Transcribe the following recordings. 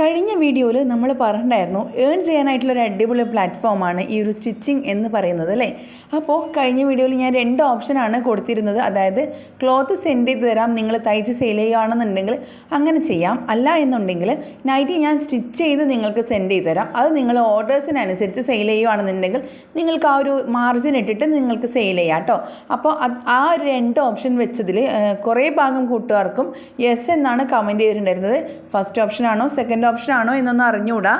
കഴിഞ്ഞ വീഡിയോയിൽ നമ്മൾ പറഞ്ഞിട്ടുണ്ടായിരുന്നു ഏൺ ചെയ്യാനായിട്ടുള്ള ഒരു അടിപൊളി പ്ലാറ്റ്ഫോമാണ് ഈ ഒരു സ്റ്റിച്ചിങ് എന്ന് പറയുന്നത് അല്ലേ? അപ്പോൾ കഴിഞ്ഞ വീഡിയോയിൽ ഞാൻ രണ്ട് ഓപ്ഷനാണ് കൊടുത്തിരുന്നത്. അതായത് ക്ലോത്ത് സെൻഡ് ചെയ്ത് തരാം നിങ്ങൾ തയ്ച്ച് സെയിൽ ചെയ്യുകയാണെന്നുണ്ടെങ്കിൽ അങ്ങനെ ചെയ്യാം. അല്ല എന്നുണ്ടെങ്കിൽ നൈറ്റി ഞാൻ സ്റ്റിച്ച് ചെയ്ത് നിങ്ങൾക്ക് സെൻഡ് ചെയ്ത് തരാം. അത് നിങ്ങൾ ഓർഡേഴ്സിനനുസരിച്ച് സെയിൽ ചെയ്യുകയാണെന്നുണ്ടെങ്കിൽ നിങ്ങൾക്ക് ആ ഒരു മാർജിൻ ഇട്ടിട്ട് നിങ്ങൾക്ക് സെയിൽ ചെയ്യാം കേട്ടോ. അപ്പോൾ ആ രണ്ട് ഓപ്ഷൻ വെച്ചതിൽ കുറേ ഭാഗം കൂട്ടുകാർക്കും യെസ് എന്നാണ് കമന്റ് ചെയ്തിട്ടുണ്ടായിരുന്നത്. ഫസ്റ്റ് ഓപ്ഷനാണോ സെക്കൻഡ് ഓപ്ഷനാണോ എന്നൊന്ന് അറിഞ്ഞുകൂടാ.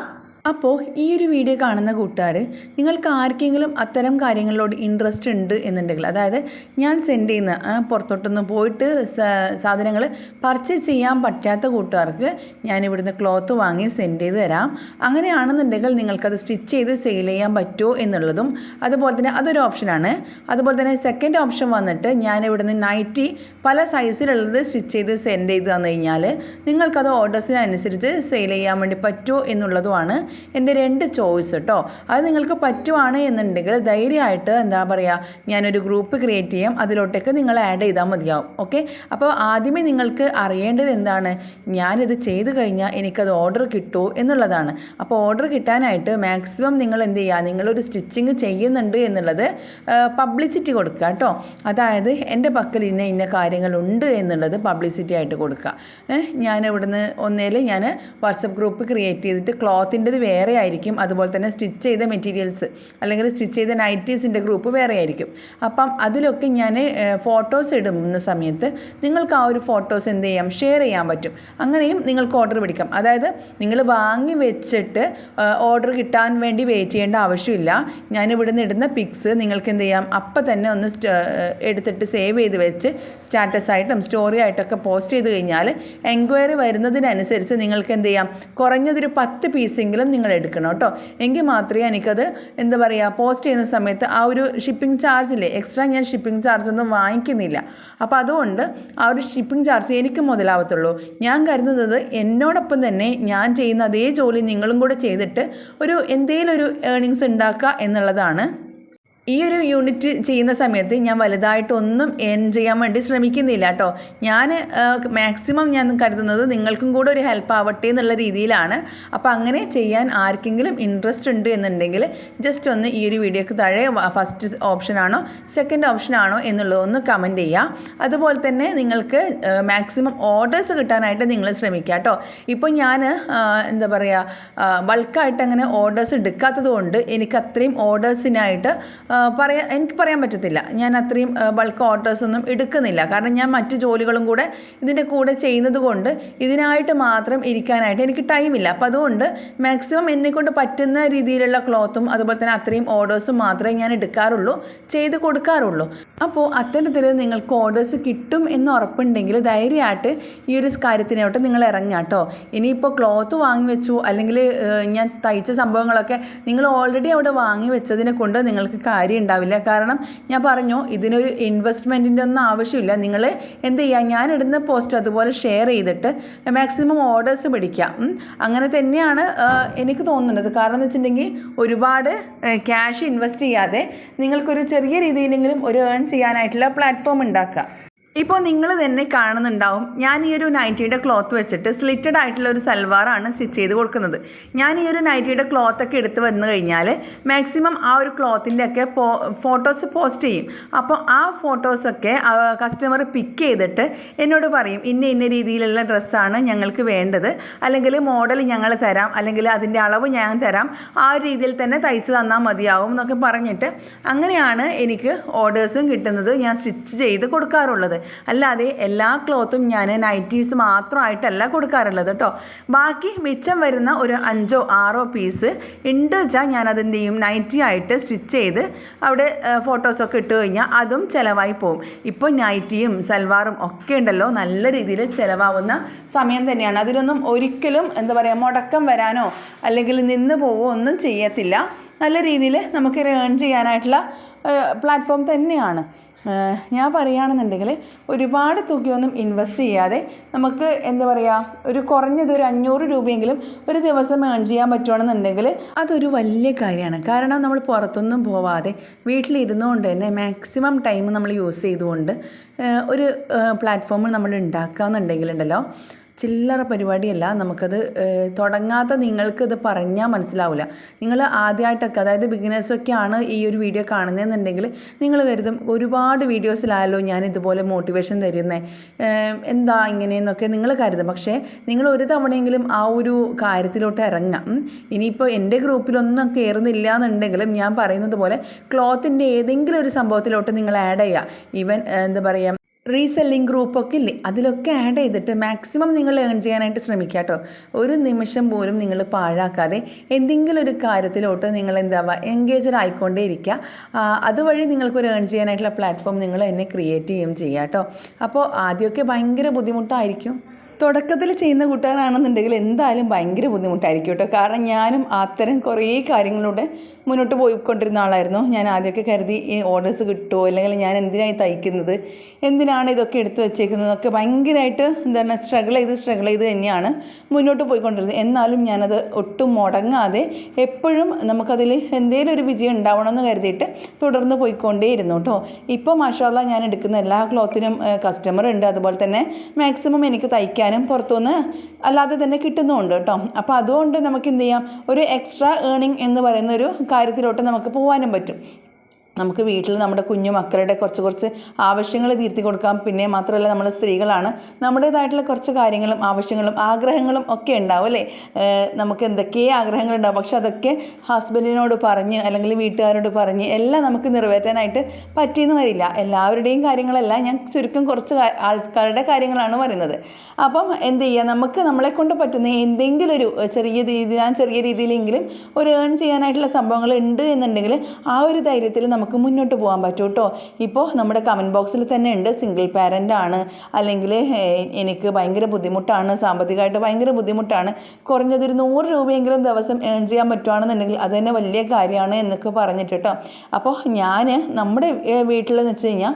അപ്പോൾ ഈ ഒരു വീഡിയോ കാണുന്ന കൂട്ടുകാർ നിങ്ങൾക്ക് ആർക്കെങ്കിലും അത്തരം കാര്യങ്ങളിലോട് ഇൻട്രസ്റ്റ് ഉണ്ട് എന്നുണ്ടെങ്കിൽ അതായത് ഞാൻ സെൻഡ് ചെയ്യുന്ന പുറത്തോട്ടൊന്ന് പോയിട്ട് സാധനങ്ങൾ പർച്ചേസ് ചെയ്യാൻ പറ്റാത്ത കൂട്ടുകാർക്ക് ഞാൻ ഇവിടുന്ന് ക്ലോത്ത് വാങ്ങി സെൻഡ് ചെയ്ത് തരാം. അങ്ങനെയാണെന്നുണ്ടെങ്കിൽ നിങ്ങൾക്കത് സ്റ്റിച്ച് ചെയ്ത് സെയിൽ ചെയ്യാൻ പറ്റുമോ എന്നുള്ളതും അതുപോലെ തന്നെ അതൊരു ഓപ്ഷനാണ് അതുപോലെ തന്നെ സെക്കൻഡ് ഓപ്ഷൻ വന്നിട്ട് ഞാൻ ഇവിടുന്ന് നൈറ്റി പല സൈസിലുള്ളത് സ്റ്റിച്ച് ചെയ്ത് സെൻഡ് ചെയ്ത് തന്നു കഴിഞ്ഞാൽ നിങ്ങൾക്കത് ഓർഡേഴ്സിനനുസരിച്ച് സെയിൽ ചെയ്യാൻ വേണ്ടി പറ്റുമോ എന്നുള്ളതുമാണ് എന്റെ രണ്ട് ചോയ്സ് കേട്ടോ. അത് നിങ്ങൾക്ക് പറ്റുവാണ് എന്നുണ്ടെങ്കിൽ ധൈര്യമായിട്ട് എന്താ പറയുക ഞാനൊരു ഗ്രൂപ്പ് ക്രിയേറ്റ് ചെയ്യാം. അതിലോട്ടേക്ക് നിങ്ങൾ ആഡ് ചെയ്താൽ മതിയാവും. ഓക്കെ? അപ്പോൾ ആദ്യമേ നിങ്ങൾക്ക് അറിയേണ്ടത് എന്താണ്? ഞാനിത് ചെയ്ത് കഴിഞ്ഞാൽ എനിക്കത് ഓർഡർ കിട്ടുമോ എന്നുള്ളതാണ്. അപ്പോൾ ഓർഡർ കിട്ടാനായിട്ട് മാക്സിമം നിങ്ങൾ എന്ത് ചെയ്യുക നിങ്ങളൊരു സ്റ്റിച്ചിങ് ചെയ്യുന്നുണ്ട് എന്നുള്ളത് പബ്ലിസിറ്റി കൊടുക്കുക കേട്ടോ. അതായത് എന്റെ പക്കൽ ഇന്ന ഇന്ന കാര്യങ്ങളുണ്ട് എന്നുള്ളത് പബ്ലിസിറ്റി ആയിട്ട് കൊടുക്കുക ഞാൻ ഇവിടുന്ന് ഒന്നേൽ ഞാൻ വാട്സപ്പ് ഗ്രൂപ്പ് ക്രിയേറ്റ് ചെയ്തിട്ട് ക്ലോത്തിന്റെത് വേറെ ആയിരിക്കും. അതുപോലെ തന്നെ സ്റ്റിച്ച് ചെയ്ത മെറ്റീരിയൽസ് അല്ലെങ്കിൽ സ്റ്റിച്ച് ചെയ്ത നൈറ്റീസിന്റെ ഗ്രൂപ്പ് വേറെ ആയിരിക്കും. അപ്പം അതിലൊക്കെ ഞാൻ ഫോട്ടോസ് ഇടുന്ന സമയത്ത് നിങ്ങൾക്ക് ആ ഒരു ഫോട്ടോസ് എന്ത് ചെയ്യാം? ഷെയർ ചെയ്യാൻ പറ്റും. അങ്ങനെയും നിങ്ങൾക്ക് ഓർഡർ പിടിക്കാം. അതായത് നിങ്ങൾ വാങ്ങി വെച്ചിട്ട് ഓർഡർ കിട്ടാൻ വേണ്ടി വെയിറ്റ് ചെയ്യേണ്ട ആവശ്യമില്ല. ഞാൻ ഇവിടുന്ന് ഇടുന്ന പിക്സ് നിങ്ങൾക്ക് എന്ത് ചെയ്യാം? അപ്പം തന്നെ ഒന്ന് എടുത്തിട്ട് സേവ് ചെയ്ത് വെച്ച് സ്റ്റാറ്റസ് ആയിട്ടും സ്റ്റോറി ആയിട്ടൊക്കെ പോസ്റ്റ് ചെയ്ത് കഴിഞ്ഞാൽ എൻക്വയറി വരുന്നതിനനുസരിച്ച് നിങ്ങൾക്ക് എന്ത് ചെയ്യാം? കുറഞ്ഞതൊരു പത്ത് പീസെങ്കിലും നിങ്ങൾ എടുക്കണം കേട്ടോ. എങ്കിൽ മാത്രമേ എനിക്കത് എന്താ പറയുക പോസ്റ്റ് ചെയ്യുന്ന സമയത്ത് ആ ഒരു ഷിപ്പിംഗ് ചാർജില്ലേ എക്സ്ട്രാ ഞാൻ ഷിപ്പിംഗ് ചാർജ് ഒന്നും വാങ്ങിക്കുന്നില്ല. അപ്പോൾ അതുകൊണ്ട് ആ ഒരു ഷിപ്പിംഗ് ചാർജ് എനിക്ക് മുതലാവത്തുള്ളൂ. ഞാൻ കരുതുന്നത് എന്നോടൊപ്പം തന്നെ ഞാൻ ചെയ്യുന്ന അതേ ജോലി നിങ്ങളും കൂടെ ചെയ്തിട്ട് ഒരു എന്തെങ്കിലും ഒരു ഏണിങ്സ് ഉണ്ടാക്കുക എന്നുള്ളതാണ് ഈ ഒരു യൂണിറ്റ് ചെയ്യുന്ന സമയത്ത് ഞാൻ വലുതായിട്ടൊന്നും ഏൺ ചെയ്യാൻ വേണ്ടി ശ്രമിക്കുന്നില്ല കേട്ടോ ഞാൻ മാക്സിമം ഞാൻ കരുതുന്നത് നിങ്ങൾക്കും കൂടെ ഒരു ഹെൽപ്പ് ആവട്ടെ എന്നുള്ള രീതിയിലാണ്. അപ്പോൾ അങ്ങനെ ചെയ്യാൻ ആർക്കെങ്കിലും ഇൻട്രസ്റ്റ് ഉണ്ട് എന്നുണ്ടെങ്കിൽ ജസ്റ്റ് ഒന്ന് ഈ ഒരു വീഡിയോക്ക് താഴെ ഫസ്റ്റ് ഓപ്ഷനാണോ സെക്കൻഡ് ഓപ്ഷനാണോ എന്നുള്ളത് ഒന്ന് കമന്റ് ചെയ്യുക അതുപോലെ തന്നെ നിങ്ങൾക്ക് മാക്സിമം ഓർഡേഴ്സ് കിട്ടാനായിട്ട് നിങ്ങൾ ശ്രമിക്കുക കേട്ടോ ഇപ്പോൾ ഞാൻ എന്താ പറയുക ബൾക്കായിട്ട് അങ്ങനെ ഓർഡേഴ്സ് എടുക്കാത്തത് കൊണ്ട് എനിക്ക് അത്രയും ഓർഡേഴ്സിനായിട്ട് പറയാൻ എനിക്ക് പറയാൻ പറ്റത്തില്ല. ഞാൻ അത്രയും ബൾക്ക് ഓർഡേഴ്സ് ഒന്നും എടുക്കുന്നില്ല. കാരണം ഞാൻ മറ്റ് ജോലികളും കൂടെ ഇതിന്റെ കൂടെ ചെയ്യുന്നത് കൊണ്ട് ഇതിനായിട്ട് മാത്രം ഇരിക്കാനായിട്ട് എനിക്ക് ടൈമില്ല അപ്പോൾ അതുകൊണ്ട് മാക്സിമം എന്നെക്കൊണ്ട് പറ്റുന്ന രീതിയിലുള്ള ക്ലോത്തും അതുപോലെ തന്നെ അത്രയും ഓർഡേഴ്സും മാത്രമേ ഞാൻ എടുക്കാറുള്ളൂ ചെയ്ത് കൊടുക്കാറുള്ളൂ. അപ്പോൾ അത്തരത്തിൽ നിങ്ങൾക്ക് ഓർഡേഴ്സ് കിട്ടും എന്ന് ഉറപ്പുണ്ടെങ്കിൽ ധൈര്യമായിട്ട് ഈ ഒരു കാര്യത്തിനോട്ട് നിങ്ങൾ ഇറങ്ങാം കേട്ടോ. ഇനിയിപ്പോൾ ക്ലോത്ത് വാങ്ങി വെച്ചു അല്ലെങ്കിൽ ഞാൻ തയ്ച്ച സംഭവങ്ങളൊക്കെ നിങ്ങൾ ഓൾറെഡി അവിടെ വാങ്ങി വെച്ചതിനെ കൊണ്ട് നിങ്ങൾക്ക് കാര്യം ഉണ്ടാവില്ല കാരണം ഞാൻ പറഞ്ഞു ഇതിനൊരു ഇൻവെസ്റ്റ്മെന്റിന്റെ ഒന്നും ആവശ്യമില്ല. നിങ്ങൾ എന്ത് ചെയ്യുക ഇടുന്ന പോസ്റ്റ് അതുപോലെ ഷെയർ ചെയ്തിട്ട് മാക്സിമം ഓർഡേഴ്സ് പിടിക്കാം. അങ്ങനെ തന്നെയാണ് എനിക്ക് തോന്നുന്നത്. കാരണം എന്ന് വെച്ചിട്ടുണ്ടെങ്കിൽ ഒരുപാട് ക്യാഷ് ഇൻവെസ്റ്റ് ചെയ്യാതെ നിങ്ങൾക്കൊരു ചെറിയ രീതിയിലെങ്കിലും ഒരു ഏൺ ചെയ്യാനായിട്ടുള്ള പ്ലാറ്റ്ഫോം ഉണ്ടാക്കുക. ഇപ്പോൾ നിങ്ങൾ തന്നെ കാണുന്നുണ്ടാവും. ഞാൻ ഈ ഒരു നൈറ്റിയുടെ ക്ലോത്ത് വെച്ചിട്ട് സ്ലിറ്റഡ് ആയിട്ടുള്ള ഒരു സൽവാറാണ് സ്റ്റിച്ച് ചെയ്ത് കൊടുക്കുന്നത്. ഞാൻ ഈ ഒരു നൈറ്റിയുടെ ക്ലോത്ത് ഒക്കെ എടുത്ത് വന്നു കഴിഞ്ഞാൽ മാക്സിമം ആ ഒരു ക്ലോത്തിന്റെ ഒക്കെ ഫോട്ടോസ് പോസ്റ്റ് ചെയ്യും. അപ്പോൾ ആ ഫോട്ടോസൊക്കെ കസ്റ്റമർ പിക്ക് ചെയ്തിട്ട് എന്നോട് പറയും ഇന്ന ഇന്ന രീതിയിലുള്ള ഡ്രസ്സാണ് ഞങ്ങൾക്ക് വേണ്ടത്. അല്ലെങ്കിൽ മോഡൽ ഞങ്ങൾ തരാം. അല്ലെങ്കിൽ അതിന്റെ അളവ് ഞാൻ തരാം. ആ ഒരു രീതിയിൽ തന്നെ തയ്ച്ച് തന്നാൽ മതിയാവും എന്നൊക്കെ പറഞ്ഞിട്ട് അങ്ങനെയാണ് എനിക്ക് ഓർഡേഴ്സും കിട്ടുന്നത്. ഞാൻ സ്റ്റിച്ച് ചെയ്ത് കൊടുക്കാറുള്ളത്. അല്ലാതെ എല്ലാ ക്ലോത്തും ഞാൻ നൈറ്റീസ് മാത്രമായിട്ടല്ല കൊടുക്കാറുള്ളത് കേട്ടോ ബാക്കി മിച്ചം വരുന്ന ഒരു അഞ്ചോ ആറോ പീസ് ഉണ്ട് വെച്ചാൽ ഞാൻ അതെന്ത് ചെയ്യും? നൈറ്റി ആയിട്ട് സ്റ്റിച്ച് ചെയ്ത് അവിടെ ഫോട്ടോസൊക്കെ ഇട്ട് കഴിഞ്ഞാൽ അതും ചിലവായി പോകും ഇപ്പോൾ നൈറ്റിയും സൽവാറും ഒക്കെ ഉണ്ടല്ലോ. നല്ല രീതിയിൽ ചിലവാകുന്ന സമയം തന്നെയാണ്. അതിലൊന്നും ഒരിക്കലും എന്താ പറയുക മുടക്കം വരാനോ അല്ലെങ്കിൽ നിന്ന് പോവോ ഒന്നും ചെയ്യത്തില്ല. നല്ല രീതിയിൽ നമുക്ക് ഏൺ ചെയ്യാനായിട്ടുള്ള പ്ലാറ്റ്ഫോം തന്നെയാണ്. ഞാൻ പറയുകയാണെന്നുണ്ടെങ്കിൽ ഒരുപാട് തുകയൊന്നും ഇൻവെസ്റ്റ് ചെയ്യാതെ നമുക്ക് എന്താ പറയുക ഒരു കുറഞ്ഞത് ഒരു അഞ്ഞൂറ് രൂപയെങ്കിലും ഒരു ദിവസം ഏൺ ചെയ്യാൻ പറ്റുകയാണെന്നുണ്ടെങ്കിൽ അതൊരു വലിയ കാര്യമാണ്. കാരണം നമ്മൾ പുറത്തൊന്നും പോവാതെ വീട്ടിലിരുന്നുകൊണ്ട് തന്നെ മാക്സിമം ടൈം നമ്മൾ യൂസ് ചെയ്തുകൊണ്ട് ഒരു പ്ലാറ്റ്ഫോമിൽ നമ്മൾ ഉണ്ടാക്കുക എന്നുണ്ടെങ്കിലുണ്ടല്ലോ ചില്ലറ പരിപാടിയല്ല നമുക്കത് തുടങ്ങാത്ത നിങ്ങൾക്കിത് പറഞ്ഞാൽ മനസ്സിലാവില്ല നിങ്ങൾ ആദ്യമായിട്ടൊക്കെ അതായത് ബിഗിനേഴ്സൊക്കെയാണ് ഈ ഒരു വീഡിയോ കാണുന്നതെന്നുണ്ടെങ്കിൽ നിങ്ങൾ കരുതും ഒരുപാട് വീഡിയോസിലായല്ലോ ഞാൻ ഇതുപോലെ മോട്ടിവേഷൻ തരുന്നത് എന്താ ഇങ്ങനെയെന്നൊക്കെ നിങ്ങൾ കരുതും. പക്ഷേ നിങ്ങൾ ഒരു തവണയെങ്കിലും ആ ഒരു കാര്യത്തിലോട്ട് ഇറങ്ങാം. ഇനിയിപ്പോൾ എന്റെ ഗ്രൂപ്പിലൊന്നും കയറുന്നില്ല എന്നുണ്ടെങ്കിലും ഞാൻ പറയുന്നത് പോലെ ക്ലോത്തിന്റെ ഏതെങ്കിലും ഒരു സംഭവത്തിലോട്ട് നിങ്ങൾ ആഡ് ചെയ്യുക. ഈവൻ എന്താ പറയുക റീസെല്ലിംഗ് ഗ്രൂപ്പൊക്കെ ഇല്ലേ? അതിലൊക്കെ ആഡ് ചെയ്തിട്ട് മാക്സിമം നിങ്ങൾ ഏൺ ചെയ്യാനായിട്ട് ശ്രമിക്കുക കേട്ടോ ഒരു നിമിഷം പോലും നിങ്ങൾ പാഴാക്കാതെ എന്തെങ്കിലും ഒരു കാര്യത്തിലോട്ട് നിങ്ങൾ എന്താവുക എൻഗേജഡ് ആയിക്കൊണ്ടേ ഇരിക്കുക അതുവഴി നിങ്ങൾക്കൊരു ഏൺ ചെയ്യാനായിട്ടുള്ള പ്ലാറ്റ്ഫോം നിങ്ങൾ തന്നെ ക്രിയേറ്റ് ചെയ്യുകയും ചെയ്യുക കേട്ടോ അപ്പോൾ ആദ്യമൊക്കെ ഭയങ്കര ബുദ്ധിമുട്ടായിരിക്കും. തുടക്കത്തിൽ ചെയ്യുന്ന കൂട്ടുകാരാണെന്നുണ്ടെങ്കിൽ എന്തായാലും ഭയങ്കര ബുദ്ധിമുട്ടായിരിക്കും കേട്ടോ. കാരണം ഞാനും അത്തരം കുറേ കാര്യങ്ങളിലൂടെ മുന്നോട്ട് പോയിക്കൊണ്ടിരുന്ന ആളായിരുന്നു. ഞാൻ ആദ്യമൊക്കെ കരുതി ഈ ഓർഡേഴ്സ് കിട്ടുമോ അല്ലെങ്കിൽ ഞാൻ എന്തിനായി തയ്ക്കുന്നത്? എന്തിനാണ് ഇതൊക്കെ എടുത്തു വെച്ചേക്കുന്നതൊക്കെ ഭയങ്കരമായിട്ട് എന്താണ് സ്ട്രഗിൾ ചെയ്ത് സ്ട്രഗിൾ ചെയ്ത് തന്നെയാണ് മുന്നോട്ട് പോയിക്കൊണ്ടിരുന്നത്. എന്നാലും ഞാനത് ഒട്ടും മുടങ്ങാതെ എപ്പോഴും നമുക്കതിൽ എന്തെങ്കിലും ഒരു വിജയം ഉണ്ടാവണമെന്ന് കരുതിയിട്ട് തുടർന്ന് പോയിക്കൊണ്ടേയിരുന്നു കേട്ടോ. ഇപ്പോൾ മാഷാല്ല ഞാൻ എടുക്കുന്ന എല്ലാ ക്ലോത്തിനും കസ്റ്റമർ ഉണ്ട്. അതുപോലെ തന്നെ മാക്സിമം എനിക്ക് തയ്ക്കാനും പുറത്തുനിന്ന് അല്ലാതെ തന്നെ കിട്ടുന്നുമുണ്ട് കേട്ടോ. അപ്പോൾ അതുകൊണ്ട് നമുക്ക് എന്ത് ചെയ്യാം? ഒരു എക്സ്ട്രാ ഏണിംഗ് എന്ന് പറയുന്ന ഒരു കാര്യത്തിലോട്ട് നമുക്ക് പോകാനും പറ്റും. നമുക്ക് വീട്ടിൽ നമ്മുടെ കുഞ്ഞു മക്കളുടെ കുറച്ച് കുറച്ച് ആവശ്യങ്ങൾ തീർത്തി കൊടുക്കാം. പിന്നെ മാത്രമല്ല നമ്മൾ സ്ത്രീകളാണ്. നമ്മുടേതായിട്ടുള്ള കുറച്ച് കാര്യങ്ങളും ആവശ്യങ്ങളും ആഗ്രഹങ്ങളും ഒക്കെ ഉണ്ടാവും അല്ലേ? നമുക്ക് എന്തൊക്കെ ആഗ്രഹങ്ങളുണ്ടാവും പക്ഷെ അതൊക്കെ ഹസ്ബൻഡിനോട് പറഞ്ഞ് അല്ലെങ്കിൽ വീട്ടുകാരോട് പറഞ്ഞ് എല്ലാം നമുക്ക് നിറവേറ്റാനായിട്ട് പറ്റിയെന്ന് വരില്ല. എല്ലാവരുടെയും കാര്യങ്ങളല്ല ഞാൻ ചുരുക്കം കുറച്ച് ആൾക്കാരുടെ കാര്യങ്ങളാണ് പറയുന്നത്. അപ്പം എന്ത് ചെയ്യുക നമുക്ക് നമ്മളെ കൊണ്ട് പറ്റുന്ന എന്തെങ്കിലും ഒരു ചെറിയ രീതിയിൽ ചെറിയ രീതിയിലെങ്കിലും ഒരു ഏൺ ചെയ്യാനായിട്ടുള്ള സംഭവങ്ങൾ ഉണ്ട് എന്നുണ്ടെങ്കിൽ ആ ഒരു ധൈര്യത്തിൽ മുന്നോട്ട് പോകാൻ പറ്റും കേട്ടോ. ഇപ്പോൾ നമ്മുടെ കമന്റ് ബോക്സിൽ തന്നെ ഉണ്ട് സിംഗിൾ പാരന്റ് ആണ്. അല്ലെങ്കിൽ എനിക്ക് ഭയങ്കര ബുദ്ധിമുട്ടാണ്. സാമ്പത്തികമായിട്ട് ഭയങ്കര ബുദ്ധിമുട്ടാണ്. കുറഞ്ഞതൊരു നൂറ് രൂപയെങ്കിലും ദിവസം ഏൺ ചെയ്യാൻ പറ്റുവാണെന്നുണ്ടെങ്കിൽ അത് തന്നെ വലിയ കാര്യമാണ് എന്നൊക്കെ പറഞ്ഞിട്ട് കേട്ടോ. അപ്പോൾ ഞാൻ നമ്മുടെ വീട്ടിലെന്ന് വെച്ച് കഴിഞ്ഞാൽ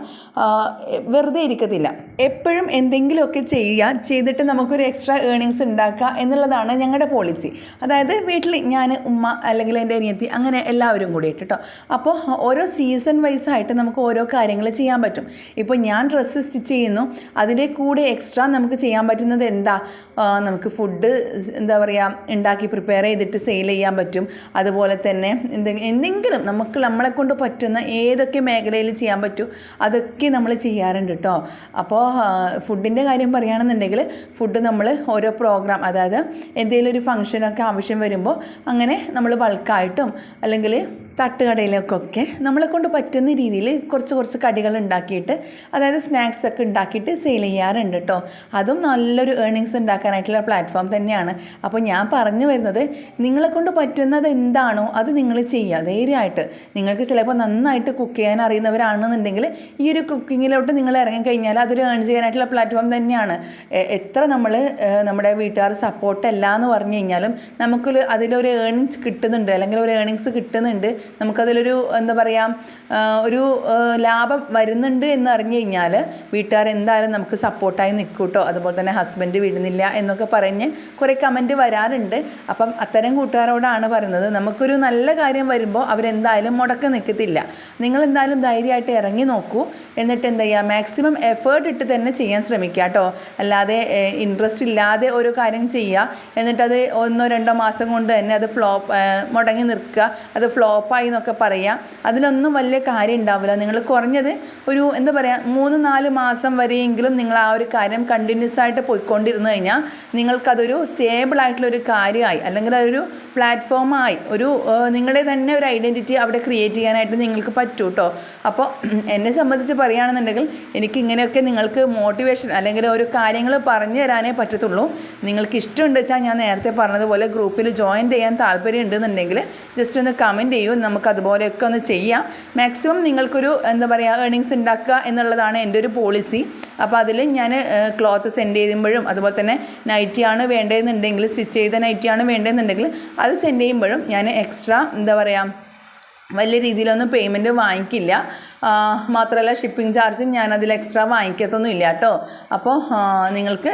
വെറുതെ ഇരിക്കത്തില്ല. എപ്പോഴും എന്തെങ്കിലുമൊക്കെ ചെയ്യുക ചെയ്തിട്ട് നമുക്കൊരു എക്സ്ട്രാ ഏണിങ്സ് ഉണ്ടാക്കുക എന്നുള്ളതാണ് ഞങ്ങളുടെ പോളിസി അതായത് വീട്ടിൽ ഞാൻ ഉമ്മ അല്ലെങ്കിൽ എന്റെ അനിയത്തി അങ്ങനെ എല്ലാവരും കൂടിയിട്ട് കേട്ടോ. അപ്പോൾ ഓരോ സീസൺ വൈസ് ആയിട്ട് നമുക്ക് ഓരോ കാര്യങ്ങൾ ചെയ്യാൻ പറ്റും. ഇപ്പോൾ ഞാൻ ഡ്രസ്സ് സ്റ്റിച്ച് ചെയ്യുന്നു. അതിന്റെ കൂടെ എക്സ്ട്രാ നമുക്ക് ചെയ്യാൻ പറ്റുന്നത് എന്താ? നമുക്ക് ഫുഡ് എന്താ പറയുക ഉണ്ടാക്കി പ്രിപ്പയർ ചെയ്തിട്ട് സെയിൽ ചെയ്യാൻ പറ്റും. അതുപോലെ തന്നെ എന്തെങ്കിലും നമുക്ക് നമ്മളെ കൊണ്ട് പറ്റുന്ന ഏതൊക്കെ മേഖലയിൽ ചെയ്യാൻ പറ്റും അതൊക്കെ നമ്മൾ ചെയ്യാറുണ്ട് കേട്ടോ അപ്പോൾ ഫുഡിന്റെ കാര്യം പറയുകയാണെന്നുണ്ടെങ്കിൽ ഫുഡ് നമ്മൾ ഓരോ പ്രോഗ്രാം അതായത് എന്തെങ്കിലും ഒരു ഫംഗ്ഷനൊക്കെ ആവശ്യം വരുമ്പോൾ അങ്ങനെ നമ്മൾ ബൾക്കായിട്ടും അല്ലെങ്കിൽ തട്ടുകടയിലേക്കൊക്കെ നമ്മളെ കൊണ്ട് പറ്റുന്ന രീതിയിൽ കുറച്ച് കുറച്ച് കടികൾ ഉണ്ടാക്കിയിട്ട് അതായത് സ്നാക്സ് ഒക്കെ ഉണ്ടാക്കിയിട്ട് സെയിൽ ചെയ്യാറുണ്ട് കേട്ടോ അതും നല്ലൊരു ഏർണിങ്സ് ഉണ്ടാക്കാനായിട്ടുള്ള പ്ലാറ്റ്ഫോം തന്നെയാണ്. അപ്പോൾ ഞാൻ പറഞ്ഞു വരുന്നത് നിങ്ങളെ കൊണ്ട് പറ്റുന്നത് എന്താണോ അത് നിങ്ങൾ ചെയ്യുക. ധൈര്യമായിട്ട്. നിങ്ങൾക്ക് ചിലപ്പോൾ നന്നായിട്ട് കുക്ക് ചെയ്യാൻ അറിയുന്നവരാണെന്നുണ്ടെങ്കിൽ ഈ ഒരു കുക്കിങ്ങിലോട്ട് നിങ്ങൾ ഇറങ്ങിക്കഴിഞ്ഞാൽ അതൊരു ഏൺ ചെയ്യാനായിട്ടുള്ള പ്ലാറ്റ്ഫോം തന്നെയാണ്. എത്ര നമ്മൾ നമ്മുടെ വീട്ടുകാർ സപ്പോർട്ട് അല്ല എന്ന് പറഞ്ഞു കഴിഞ്ഞാലും നമുക്കൊരു അതിലൊരു ഏണിങ്സ് കിട്ടുന്നുണ്ട് അല്ലെങ്കിൽ ഒരു ഏണിങ്സ് കിട്ടുന്നുണ്ട്. നമുക്കതിലൊരു എന്താ പറയുക ഒരു ലാഭം വരുന്നുണ്ട് എന്ന് അറിഞ്ഞു കഴിഞ്ഞാൽ വീട്ടുകാർ എന്തായാലും നമുക്ക് സപ്പോർട്ടായി നിൽക്കും കേട്ടോ അതുപോലെ തന്നെ ഹസ്ബൻഡ് വിടുന്നില്ല എന്നൊക്കെ പറഞ്ഞ് കുറേ കമന്റ് വരാറുണ്ട്. അപ്പം അത്തരം കൂട്ടുകാരോടാണ് പറയുന്നത്. നമുക്കൊരു നല്ല കാര്യം വരുമ്പോൾ അവരെന്തായാലും മുടക്കം നിൽക്കത്തില്ല നിങ്ങൾ എന്തായാലും ധൈര്യമായിട്ട് ഇറങ്ങി നോക്കൂ. എന്നിട്ട് എന്താ ചെയ്യുക മാക്സിമം എഫേർട്ട് ഇട്ട് തന്നെ ചെയ്യാൻ ശ്രമിക്കുക കേട്ടോ. അല്ലാതെ ഇൻട്രസ്റ്റ് ഇല്ലാതെ ഒരു കാര്യം ചെയ്യുക. എന്നിട്ടത് ഒന്നോ രണ്ടോ മാസം കൊണ്ട് തന്നെ അത് ഫ്ലോപ്പ് മുടങ്ങി നിൽക്കുക. അത് ഫ്ലോപ്പായി എന്നൊക്കെ പറയുക അതിലൊന്നും വലിയ കാര്യം ഉണ്ടാവില്ല. നിങ്ങൾ കുറഞ്ഞത് ഒരു എന്താ പറയുക മൂന്ന് നാല് മാസം വരെയെങ്കിലും നിങ്ങൾ ആ ഒരു കാര്യം കണ്ടിന്യൂസ് ആയിട്ട് പോയിക്കൊണ്ടിരുന്നു കഴിഞ്ഞാൽ നിങ്ങൾക്കതൊരു സ്റ്റേബിൾ ആയിട്ടുള്ള ഒരു കാര്യമായി അല്ലെങ്കിൽ അതൊരു പ്ലാറ്റ്ഫോമായി ഒരു നിങ്ങളെ തന്നെ ഒരു ഐഡന്റിറ്റി അവിടെ ക്രിയേറ്റ് ചെയ്യാനായിട്ട് നിങ്ങൾക്ക് പറ്റൂ കേട്ടോ അപ്പോൾ എന്നെ സംബന്ധിച്ച് പറയുകയാണെന്നുണ്ടെങ്കിൽ എനിക്ക് ഇങ്ങനെയൊക്കെ നിങ്ങൾക്ക് മോട്ടിവേഷൻ അല്ലെങ്കിൽ ഒരു കാര്യങ്ങൾ പറഞ്ഞു തരാനേ പറ്റത്തുള്ളൂ. നിങ്ങൾക്ക് ഇഷ്ടമുണ്ട് വെച്ചാൽ ഞാൻ നേരത്തെ പറഞ്ഞതുപോലെ ഗ്രൂപ്പിൽ ജോയിൻ ചെയ്യാൻ താല്പര്യം ഉണ്ടെന്നുണ്ടെങ്കിൽ ജസ്റ്റ് ഒന്ന് കമന്റ് ചെയ്യൂ. നമുക്ക് അതുപോലെയൊക്കെ ഒന്ന് ചെയ്യാം. മാക്സിമം നിങ്ങൾക്കൊരു എന്താ പറയുക ഏർണിങ്സ് ഉണ്ടാക്കുക എന്നുള്ളതാണ് എന്റെ ഒരു പോളിസി അപ്പോൾ അതിൽ ഞാൻ ക്ലോത്ത് സെൻഡ് ചെയ്യുമ്പോഴും അതുപോലെ തന്നെ നൈറ്റിയാണ് വേണ്ടതെന്നുണ്ടെങ്കിൽ സ്റ്റിച്ച് ചെയ്ത നൈറ്റിയാണ് വേണ്ടതെന്നുണ്ടെങ്കിൽ അത് സെൻഡ് ചെയ്യുമ്പോഴും ഞാൻ എക്സ്ട്രാ എന്താ പറയുക വലിയ രീതിയിലൊന്നും പേയ്മെന്റ് വാങ്ങിക്കില്ല. മാത്രമല്ല ഷിപ്പിംഗ് ചാർജും ഞാൻ അതിൽ എക്സ്ട്രാ വാങ്ങിക്കത്തൊന്നും ഇല്ല കേട്ടോ അപ്പോൾ നിങ്ങൾക്ക്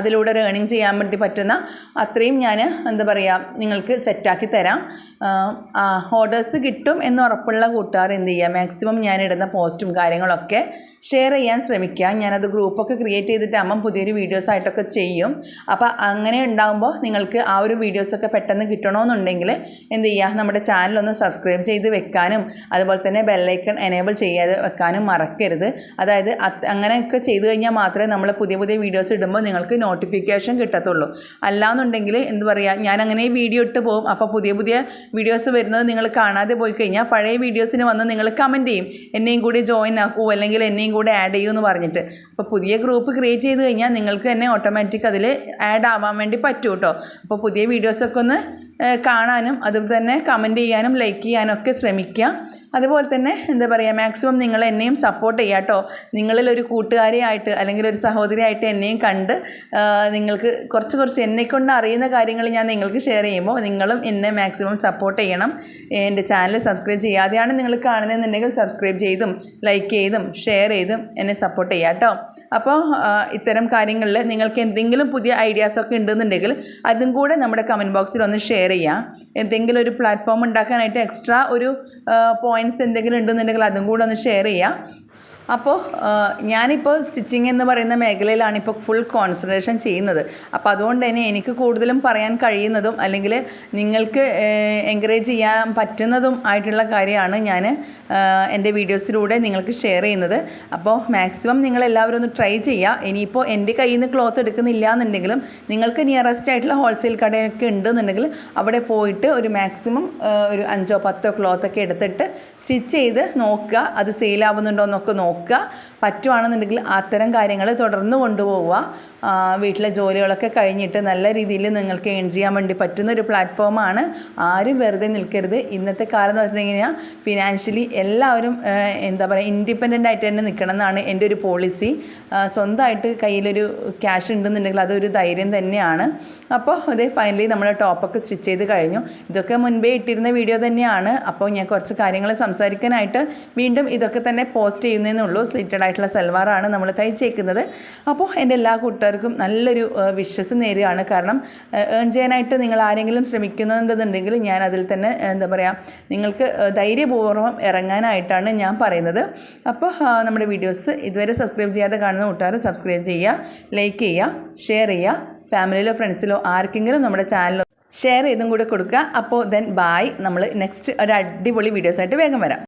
അതിലൂടെ ഒരു ചെയ്യാൻ വേണ്ടി പറ്റുന്ന അത്രയും ഞാൻ എന്താ പറയുക നിങ്ങൾക്ക് സെറ്റാക്കി തരാം. ഓർഡേഴ്സ് കിട്ടും എന്ന് ഉറപ്പുള്ള കൂട്ടുകാർ എന്ത് ചെയ്യുക മാക്സിമം ഞാൻ ഇടുന്ന പോസ്റ്റും കാര്യങ്ങളൊക്കെ ഷെയർ ചെയ്യാൻ ശ്രമിക്കുക. ഞാനത് ഗ്രൂപ്പൊക്കെ ക്രിയേറ്റ് ചെയ്തിട്ടാകുമ്പം പുതിയൊരു വീഡിയോസ് ആയിട്ടൊക്കെ ചെയ്യും. അപ്പോൾ അങ്ങനെ ഉണ്ടാകുമ്പോൾ നിങ്ങൾക്ക് ആ ഒരു വീഡിയോസൊക്കെ പെട്ടെന്ന് കിട്ടണമെന്നുണ്ടെങ്കിൽ എന്ത് ചെയ്യുക നമ്മുടെ ചാനലൊന്ന് സബ്സ്ക്രൈബ് ചെയ്ത് വെക്കാനും അതുപോലെ തന്നെ ബെല്ലൈക്കൺ എനേബിൾ ചെയ്യാതെ വെക്കാനും മറക്കരുത്. അതായത് അത് അങ്ങനെയൊക്കെ ചെയ്തു കഴിഞ്ഞാൽ മാത്രമേ നമ്മൾ പുതിയ പുതിയ വീഡിയോസ് ഇടുമ്പോൾ നിങ്ങൾക്ക് നോട്ടിഫിക്കേഷൻ കിട്ടത്തുള്ളൂ. അല്ലാന്നുണ്ടെങ്കിൽ എന്ത് പറയുക ഞാൻ അങ്ങനെ വീഡിയോ ഇട്ട് പോകും. അപ്പോൾ പുതിയ പുതിയ വീഡിയോസ് വരുന്നത് നിങ്ങൾ കാണാതെ പോയി കഴിഞ്ഞാൽ പഴയ വീഡിയോസിന് വന്ന് നിങ്ങൾ കമന്റ് ചെയ്യും. എന്നെയും കൂടി ജോയിൻ ആക്കൂ അല്ലെങ്കിൽ എന്നെയും കൂടി ആഡ് ചെയ്യൂ എന്ന് പറഞ്ഞിട്ട്. അപ്പോൾ പുതിയ ഗ്രൂപ്പ് ക്രിയേറ്റ് ചെയ്ത് കഴിഞ്ഞാൽ നിങ്ങൾക്ക് തന്നെ ഓട്ടോമാറ്റിക് അതിൽ ആഡ് ആവാൻ വേണ്ടി പറ്റും കേട്ടോ. അപ്പോൾ പുതിയ വീഡിയോസൊക്കെ ഒന്ന് കാണാനും അതുപോലെ തന്നെ കമന്റ് ചെയ്യാനും ലൈക്ക് ചെയ്യാനും ഒക്കെ ശ്രമിക്കുക. അതുപോലെ തന്നെ എന്താ പറയുക മാക്സിമം നിങ്ങൾ എന്നെയും സപ്പോർട്ട് ചെയ്യുക കേട്ടോ നിങ്ങളിൽ ഒരു കൂട്ടുകാരിയായിട്ട് അല്ലെങ്കിൽ ഒരു സഹോദരിയായിട്ട് എന്നെയും കണ്ട് നിങ്ങൾക്ക് കുറച്ച് കുറച്ച് എന്നെക്കൊണ്ട് അറിയുന്ന കാര്യങ്ങൾ ഞാൻ നിങ്ങൾക്ക് ഷെയർ ചെയ്യുമ്പോൾ നിങ്ങളും എന്നെ മാക്സിമം സപ്പോർട്ട് ചെയ്യണം. എന്റെ ചാനൽ സബ്സ്ക്രൈബ് ചെയ്യാതെയാണ് നിങ്ങൾ കാണുന്നതെന്നുണ്ടെങ്കിൽ സബ്സ്ക്രൈബ് ചെയ്തും ലൈക്ക് ചെയ്തും ഷെയർ ചെയ്തും എന്നെ സപ്പോർട്ട് ചെയ്യുക കേട്ടോ അപ്പോൾ ഇത്തരം കാര്യങ്ങളിൽ നിങ്ങൾക്ക് എന്തെങ്കിലും പുതിയ ഐഡിയാസൊക്കെ ഉണ്ടെന്നുണ്ടെങ്കിൽ അതും കൂടെ നമ്മുടെ കമന്റ് ബോക്സിൽ ഒന്ന് ഷെയർ ചെയ്യാം. എന്തെങ്കിലും ഒരു പ്ലാറ്റ്ഫോം ഉണ്ടാക്കാനായിട്ട് എക്സ്ട്രാ ഒരു പോയിന്റ്സ് എന്തെങ്കിലും ഉണ്ടെന്നുണ്ടെങ്കിൽ അതും കൂടെ ഒന്ന് ഷെയർ ചെയ്യാം. അപ്പോൾ ഞാനിപ്പോൾ സ്റ്റിച്ചിങ് എന്ന് പറയുന്ന മേഖലയിലാണ് ഇപ്പോൾ ഫുൾ കോൺസെൻട്രേഷൻ ചെയ്യുന്നത്. അപ്പോൾ അതുകൊണ്ട് തന്നെ എനിക്ക് കൂടുതലും പറയാൻ കഴിയുന്നതും അല്ലെങ്കിൽ നിങ്ങൾക്ക് എൻകറേജ് ചെയ്യാൻ പറ്റുന്നതും ആയിട്ടുള്ള കാര്യമാണ് ഞാൻ എന്റെ വീഡിയോസിലൂടെ നിങ്ങൾക്ക് ഷെയർ ചെയ്യുന്നത്. അപ്പോൾ മാക്സിമം നിങ്ങൾ എല്ലാവരും ഒന്ന് ട്രൈ ചെയ്യുക ഇനിയിപ്പോൾ എന്റെ കയ്യിൽ നിന്ന് ക്ലോത്ത് എടുക്കുന്നില്ല എന്നുണ്ടെങ്കിലും നിങ്ങൾക്ക് നിയറസ്റ്റ് ആയിട്ടുള്ള ഹോൾസെയിൽ കടയൊക്കെ ഉണ്ടെന്നുണ്ടെങ്കിൽ അവിടെ പോയിട്ട് ഒരു മാക്സിമം ഒരു അഞ്ചോ പത്തോ ക്ലോത്തൊക്കെ എടുത്തിട്ട് സ്റ്റിച്ച് ചെയ്ത് നോക്കുക. അത് സെയിലാവുന്നുണ്ടോ എന്നൊക്കെ നോക്കുക. പറ്റുവാണെന്നുണ്ടെങ്കിൽ അത്തരം കാര്യങ്ങൾ തുടർന്ന് കൊണ്ടുപോവുക. വീട്ടിലെ ജോലികളൊക്കെ കഴിഞ്ഞിട്ട് നല്ല രീതിയിൽ നിങ്ങൾക്ക് ഏൺ ചെയ്യാൻ വേണ്ടി പറ്റുന്ന ഒരു പ്ലാറ്റ്ഫോമാണ് ആരും വെറുതെ നിൽക്കരുത്. ഇന്നത്തെ കാലം എന്ന് പറഞ്ഞു ഫിനാൻഷ്യലി എല്ലാവരും എന്താ പറയുക ഇൻഡിപെൻഡന്റ് ആയിട്ട് തന്നെ നിൽക്കണം എന്നാണ് എന്റെ ഒരു പോളിസി സ്വന്തമായിട്ട് കയ്യിലൊരു ക്യാഷ് ഉണ്ടെന്നുണ്ടെങ്കിൽ അതൊരു ധൈര്യം തന്നെയാണ്. അപ്പോൾ അതേ ഫൈനലി നമ്മൾ ടോപ്പൊക്കെ സ്റ്റിച്ച് ചെയ്ത് കഴിഞ്ഞു. ഇതൊക്കെ മുൻപേ ഇട്ടിരുന്ന വീഡിയോ തന്നെയാണ്. അപ്പോൾ ഞാൻ കുറച്ച് കാര്യങ്ങൾ സംസാരിക്കാനായിട്ട് വീണ്ടും ഇതൊക്കെ തന്നെ പോസ്റ്റ് ചെയ്യുന്നതേ ഉള്ളൂ. സ്ലിറ്റഡ് ആയിട്ടുള്ള സൽവാറാണ് നമ്മൾ തയ്ച്ചേക്കുന്നത്. അപ്പോൾ എന്റെ എല്ലാ കൂട്ടുകാർക്കും നല്ലൊരു വിശ്വസം നേരുകയാണ്. കാരണം ഏൺ ചെയ്യാനായിട്ട് നിങ്ങൾ ആരെങ്കിലും ശ്രമിക്കുന്നുണ്ടെന്നുണ്ടെങ്കിൽ ഞാൻ അതിൽ തന്നെ എന്താ പറയുക നിങ്ങൾക്ക് ധൈര്യപൂർവം ഇറങ്ങാനായിട്ടാണ് ഞാൻ പറയുന്നത്. അപ്പോൾ നമ്മുടെ വീഡിയോസ് ഇതുവരെ സബ്സ്ക്രൈബ് ചെയ്യാതെ കാണുന്ന കൂട്ടുകാർ സബ്സ്ക്രൈബ് ചെയ്യുക ലൈക്ക് ചെയ്യുക ഷെയർ ചെയ്യുക. ഫാമിലിയിലോ ഫ്രണ്ട്സിലോ ആർക്കെങ്കിലും നമ്മുടെ ചാനൽ ഷെയർ ചെയ്തും കൂടെ കൊടുക്കുക. അപ്പോൾ ദെൻ ബായ് നമ്മൾ നെക്സ്റ്റ് ഒരു അടിപൊളി വീഡിയോസായിട്ട് വേഗം വരാം.